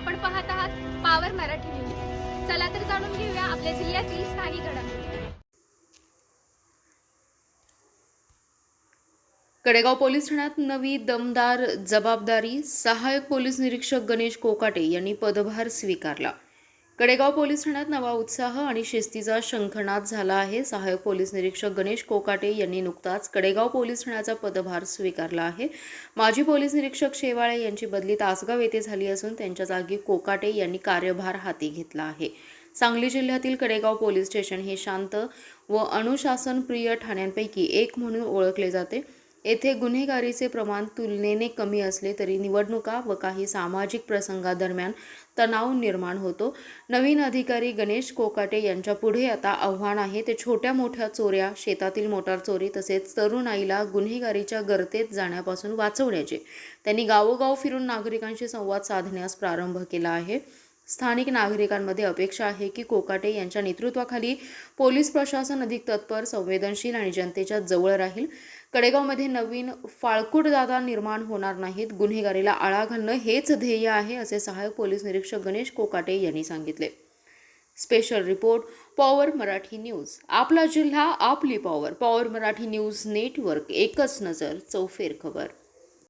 आपण पाहत आहात पावर मराठी न्यूज चला तर जाणून घेऊया आपल्या जिल्ह्यातील स्थानिक घडामोडी. कडेगाव पोलीस ठाण्यात नवी दमदार जबाबदारी सहाय्यक पोलीस निरीक्षक गणेश कोकाटे यांनी पदभार स्वीकारला. कडेगाव पोलीस ठाण्यात नवा उत्साह आणि शिस्तीचा शंखनाद झाला आहे. सहाय्यक पोलीस निरीक्षक गणेश कोकाटे यांनी नुकताच कडेगाव पोलीस ठाण्याचा पदभार स्वीकारला आहे. माजी पोलीस निरीक्षक शेवाळे यांची बदली तासगाव येथे झाली असून त्यांच्या जागी कोकाटे यांनी कार्यभार हाती घेतला आहे. सांगली जिल्ह्यातील कडेगाव पोलीस स्टेशन हे शांत व अनुशासनप्रिय ठाण्यांपैकी एक म्हणून ओळखले जाते. येथे गुन्हेगारीचे प्रमाण तुलनेने कमी असले तरी निवडणुका व काही सामाजिक प्रसंगादरम्यान तणाव निर्माण होतो. नवीन अधिकारी गणेश कोकाटे यांच्या पुढे आता आव्हान आहे. ते छोट्या मोठ्या चोऱ्या शेतातील मोटार चोरी तसेच तरुणाईला गुन्हेगारीच्या गर्तेत जाण्यापासून वाचवण्याचे. त्यांनी गावोगाव फिरून नागरिकांशी संवाद साधण्यास प्रारंभ केला आहे. स्थानिक नागरिकांमध्ये अपेक्षा आहे की कोकाटे यांच्या नेतृत्वाखाली पोलीस प्रशासन अधिक तत्पर संवेदनशील आणि जनतेच्या जवळ राहील. कडेगावमध्ये नवीन फाळकूटदादा निर्माण होणार नाहीत. गुन्हेगारीला आळा घालणं हेच ध्येय आहे असे सहाय्यक पोलीस निरीक्षक गणेश कोकाटे यांनी सांगितले. Special report power Marathi news. आपला जिल्हा आपली power. Power Marathi news network. एकच नजर चौफेर खबर.